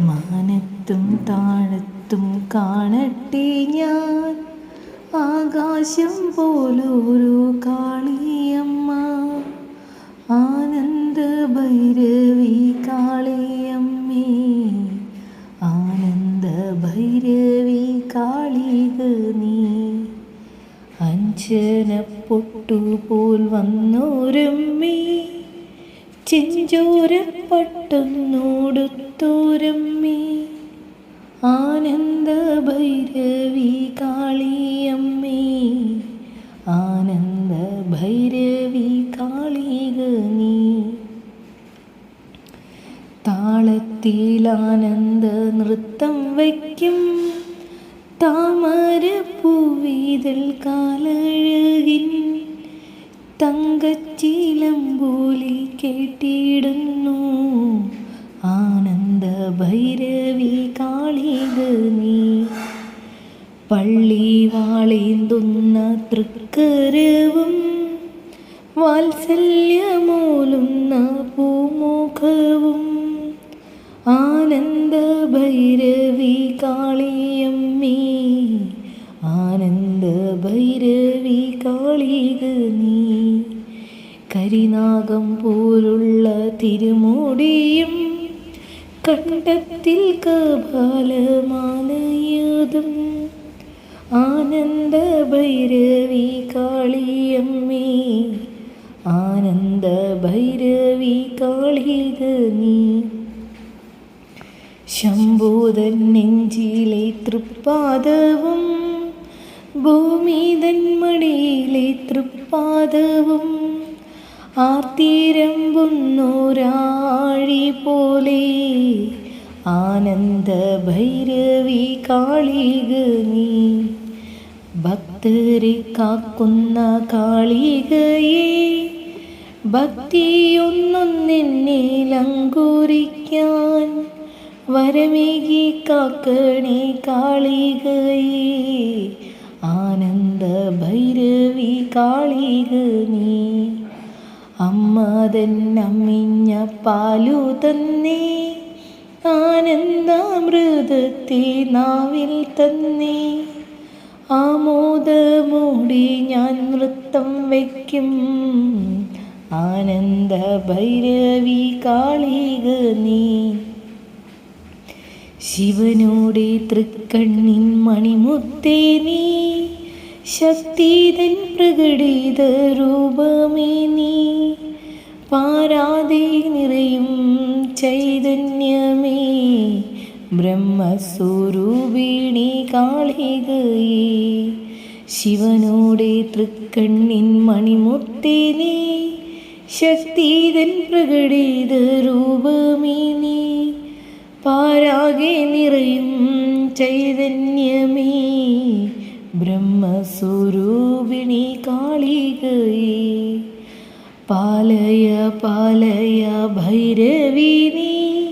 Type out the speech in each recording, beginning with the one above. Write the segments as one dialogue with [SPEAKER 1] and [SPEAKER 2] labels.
[SPEAKER 1] മാനത്തും താഴത്തും കാണട്ടെ ഞാൻ. ആകാശം പോലൊരു കാളിയമ്മ. ആനന്ദ ഭൈരവി കാളിയമ്മേ. ആനന്ദ ഭൈരവി കാളിക നീ. അഞ്ജന പൊട്ടുപോൽ വന്നോരമ്മേ. ചെഞ്ചോരപ്പട്ടുന്നോടുത്തോരമ്മേ ആനന്ദ ഭൈരവി കാളിയമ്മേ. ആനന്ദ ഭൈരവി കാളിക നീ. താളത്തിലാനന്ദ നൃത്തം വയ്ക്കും. താമര പൂവിതൽ കാലഴകിൻ തങ്കച്ചിലമ്പൂലി കേട്ടിടുന്നു ആനന്ദ ഭൈരവി കാളിക നീ. പള്ളി വാളേന്തുന്ന തൃക്കരവും വാത്സല്യമോലുന്ന പൂമുഖവും. ആനന്ദ ഭൈരവി കാളിയമ്മേ ആനന്ദ ഭൈരവി കാളിക നീ. കരിനാഗം പോലുള്ള തിരുമുടിയും കണ്ടത്തിൽ കപാലമാലയതും. ആനന്ദ ഭൈരവി കാളിയമ്മേ ആനന്ദ ഭൈരവി കാളിത നീ. ശംഭൂതൻ നെഞ്ചിലെ തൃപ്പാദവും ഭൂമിതൻ മടിയിലെ തൃപ്പാദവും ആർത്തിരമ്പുന്നൊരാഴി പോലെ ആനന്ദ ഭൈരവി കാളിക നീ. ഭക്തരെ കാക്കുന്ന കാളികയെ ഭക്തിയൊന്നും നിന്നെ ലങ്കൂരിക്കാൻ വരമേകി കാക്കണേ കാളികയെ. ആനന്ദ ഭൈരവി കാളിക അമ്മതൻ നമ്മിഞ്ഞ പാലു തന്നേ. ആനന്ദാമൃതത്തെ നാവിൽ തന്നേ. ആമോദമൂടി ഞാൻ നൃത്തം വയ്ക്കും. ആനന്ദ ഭൈരവി കാളിക നീ. ശിവനോടെ തൃക്കണ്ണിൻ മണിമുത്തേ നീ. ശക്തിതൻ പ്രകടിത രൂപമേ നീ. പാരാതെ നിറയും ചൈതന്യമേ. ബ്രഹ്മസ്വരൂപിണി കാളികയേ. ശിവനോടെ തൃക്കണ്ണിൻ മണിമുത്തേ നീ. ശക്തിതൻ പ്രകടിത രൂപമേ നീ. പാരാകെ നിറയും ചൈതന്യമേ. ബ്രഹ്മസ്വരൂപിണി പാലയ പാലയ ഭൈരവി നീ.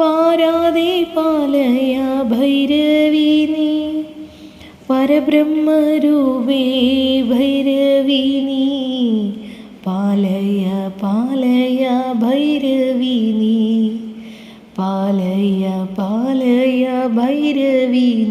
[SPEAKER 1] പാരാതെ പാലയ ഭൈരവി നീ. പരബ്രഹ്മരൂപേ ഭൈരവി നീ. പാലയ പാലയ ഭൈരവി നീ. പാലയ പാലയ ഭൈരവി